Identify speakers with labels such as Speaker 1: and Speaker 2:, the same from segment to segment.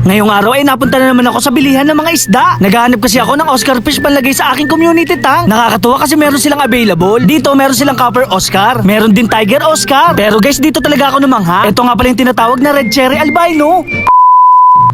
Speaker 1: Ngayong araw ay napunta na naman ako sa bilihan ng mga isda. Naghahanap kasi ako ng Oscar fish panlagay sa aking community tank. Nakakatuwa kasi meron silang available. Dito meron silang copper Oscar. Meron din tiger Oscar. Pero guys, dito talaga ako namangha. Ito nga pala yung tinatawag na red cherry albino.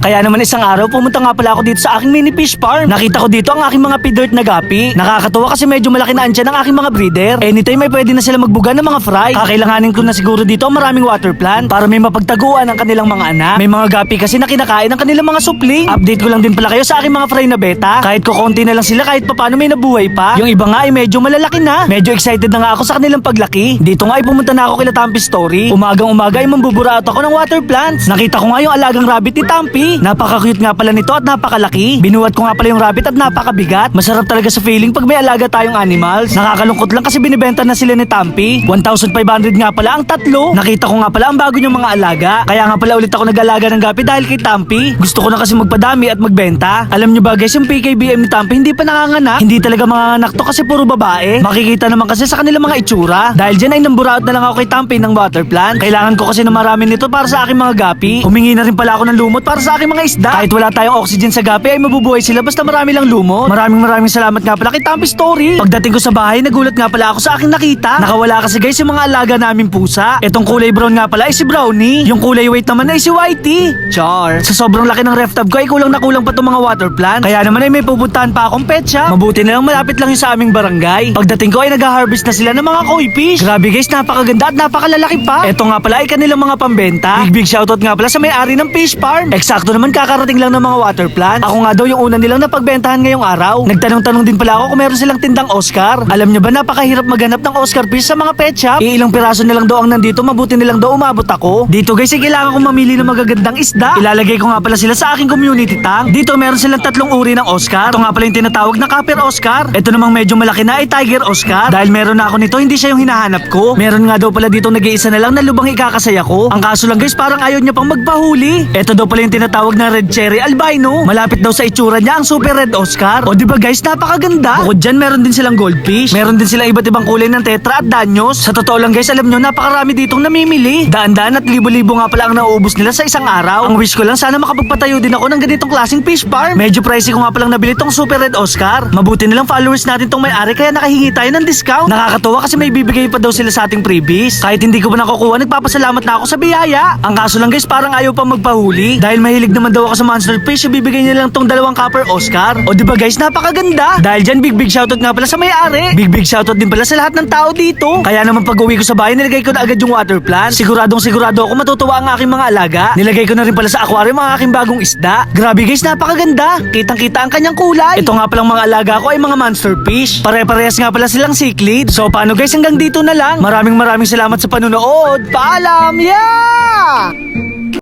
Speaker 1: Kaya naman isang araw, pumunta nga pala ako dito sa aking mini fish farm. Nakita ko dito ang aking mga pidert na gapi. Nakakatuwa kasi medyo malaki na ansya ng aking mga breeder. Anytime may pwede na sila magbuga ng mga fry. Kakailanganin ko na siguro dito ang maraming water plant para may mapagtaguan ang kanilang mga anak. May mga gapi kasi na kinakain ng kanilang mga supling. Update ko lang din pala kayo sa aking mga fry na beta. Kahit ko konti na lang sila kahit papano may nabuhay pa. Yung iba nga ay medyo malalaki na. Medyo excited na nga ako sa kanilang paglaki. Dito nga ay pumunta na ako kila Tampi Story. Umagang umaga ay mambuburaot ako ng water plants. Nakita ko nga yung alagang rabbit ni Tampi. Napaka-cute nga pala nito at napakalaki. Binuhat ko nga pala yung rabbit at napakabigat. Masarap talaga sa feeling pag may alaga tayong animals. Nakakalungkot lang kasi binibenta na sila ni Tampi. 1,500 nga pala ang tatlo. Nakita ko nga pala ang bago niyang mga alaga. Kaya nga pala ulit ako nag-alaga ng gapi dahil kay Tampi. Gusto ko na kasi magpadami at magbenta. Alam niyo ba guys, yung PKBM ni Tampi hindi pa nanganganak. Hindi talaga manganganak to kasi puro babae. Makikita naman kasi sa kanilang mga itsura. Dahil dyan ay namburaot na lang ako kay Tampi ng water plant. Kailangan ko kasi na marami nito para sa aking mga gapi. Humingi na rin pala ako ng lumot para sa aking mga isda. Kahit wala tayong oxygen sa gapi ay mabubuhay sila basta marami lang lumot. Maraming maraming salamat nga pala kay Tampi Story. Pagdating ko sa bahay, nagulat nga pala ako sa aking nakita. Nakawala kasi guys yung mga alaga namin pusa. Etong kulay brown nga pala ay si Brownie. Yung kulay white naman ay si Whitey. Char. Sa sobrang laki ng ref tub ko ay kulang na kulang pa tong mga water plant. Kaya naman ay may pupuntahan pa akong pet shop. Mabuti na lang malapit lang yung sa aming barangay. Pagdating ko ay nag-harvest na sila ng mga koi fish. Grabe guys, napakaganda at napakalalaki pa. Eto nga pala ay kanilang mga pambenta. Big big shoutout nga pala sa may-ari ng fish farm. Eksakto naman kakarating lang ng mga water plant. Ako nga daw yung una nilang napagbentahan ngayong araw. Nagtanong-tanong din pala ako kung meron silang tindang Oscar. Alam niyo ba napakahirap maghanap ng Oscar fish sa mga pet shop? Iilang piraso na lang daw ang nandito, mabuti nilang daw umabot ako. Dito guys, ay kailangan kong mamili ng magagandang isda. Ilalagay ko nga pala sila sa aking community tank. Dito meron silang tatlong uri ng Oscar. Ito nga pala yung tinatawag na Copper Oscar. Ito namang medyo malaki na ay Tiger Oscar. Dahil meron na ako nito, hindi siya yung hinahanap ko. Meron nga daw pala dito nag-iisa na lang na lubang ikakasaya ko. Ang kaso lang guys, parang ayaw niya pang magpahuli. Ito daw pala yung tinatawag na Red Cherry Albino. Malapit daw sa itsura niya ang Super Red Oscar. O di ba guys, napakaganda. Bukod dyan, meron din silang goldfish. Meron din silang iba't ibang kulay ng tetra at danyos. Sa totoo lang guys, alam nyo, napakarami ditong namimili. Daan-daan at libo-libo nga pala ang nauubos nila sa isang araw. Ang wish ko lang, sana makapagpatayo din ako ng ganitong klaseng fish farm. Medyo pricey ko nga palang nabili tong Super Red Oscar. Mabuti nilang followers natin tong may-ari kaya nakahingi tayo ng discount. Nakakatuwa kasi may bibigay pa daw sila sa ating freebies. Kahit hindi ko pa nakukuha, nagpapasalamat na ako sa biyaya. Ang kaso lang guys, parang ayaw pa magpahuli. Dahil mahilig naman daw ako sa monster fish, ibibigay niya lang tong dalawang copper Oscar. O di ba guys, napakaganda. Dahil dyan, big big shoutout nga pala sa may-ari. Big big shoutout din pala sa lahat ng tao dito. Kaya naman pag uwi ko sa bahay, nilagay ko na agad yung water plant. Siguradong sigurado ako matutuwa ang aking mga alaga. Nilagay ko na rin pala sa aquarium ang aking bagong isda. Grabe guys, napakaganda. Kitang kita ang kanyang kulay. Ito nga palang mga alaga ko ay mga monster fish. Pare-parehas nga pala silang cichlid. So paano guys, hanggang dito na lang. Maraming maraming salamat sa panunood. Paalam! Yeah!